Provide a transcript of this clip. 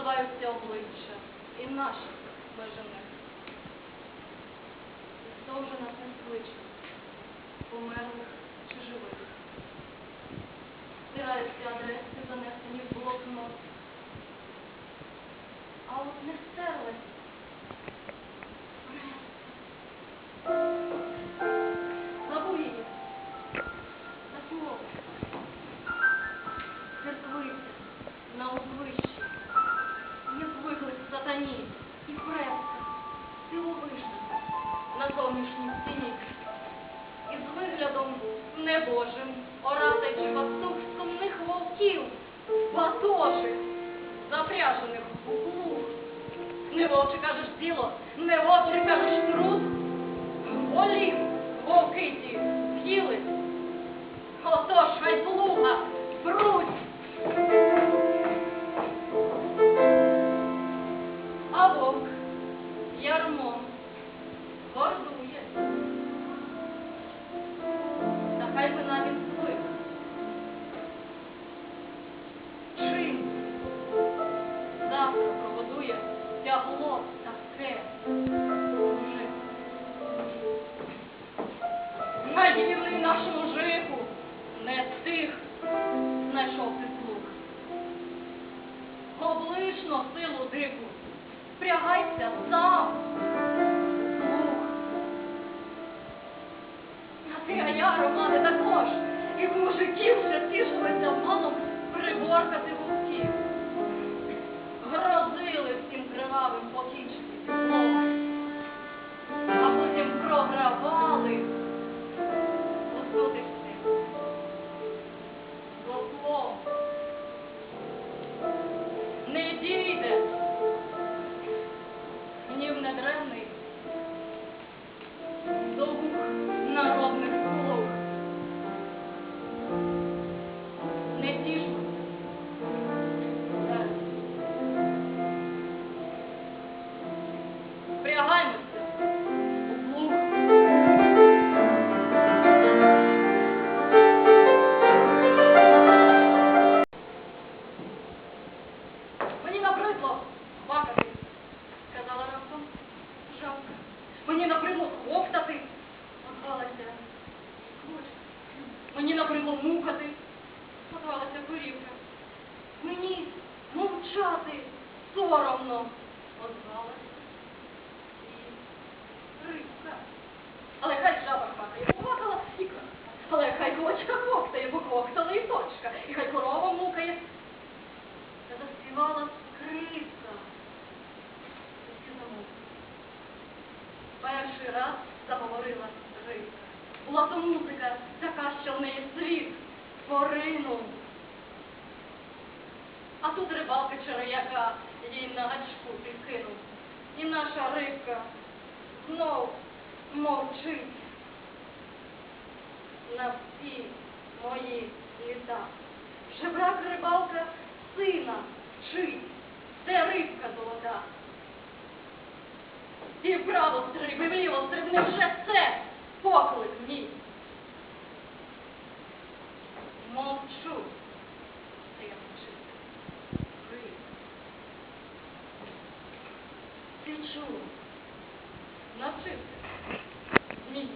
позиваються обличчя і наших межених. І хто вже нас не кличе, померлих чи живих. Стираються адреси, занесені в блокнот. Небожим оратичі пастух сумних вовків, батожих, запряжених у плуг. Не вовче кажеш діло, не вовче кажеш труд. Прогодує тягло таке. Наївний наш мужику, не тих знайшов ти слуг. Облишно силу дику, впрягайся сам, слух. А ти, а я, Романе, також, і мужиків вже тішилися малом приборкати wall. Мені набридло ховтати, озвалася курочка. Мені набридло мукати, озвалася корівка. Мені мовчати соромно, озвалася і рибка. Але хай жаба хватає, поквакала і краса. Але хай кочка коктає, бо коктала і точка. І хай корова мукає, та заспівала скрипка. І всі замовкли. Перший раз заговорила рибка. Була то музика, така, що в неї світ поринув. А тут рибалка черв'яка їй на гачку підкинув. І наша рибка знов мовчить на всі мої літа. Жебрак рибалка сина вчить, де рибка золота. Право стриби, ліво стриби, невже це поклик мій. Мовчу. Це я мовчу. Ви. Ти чув. Навчився. Мій.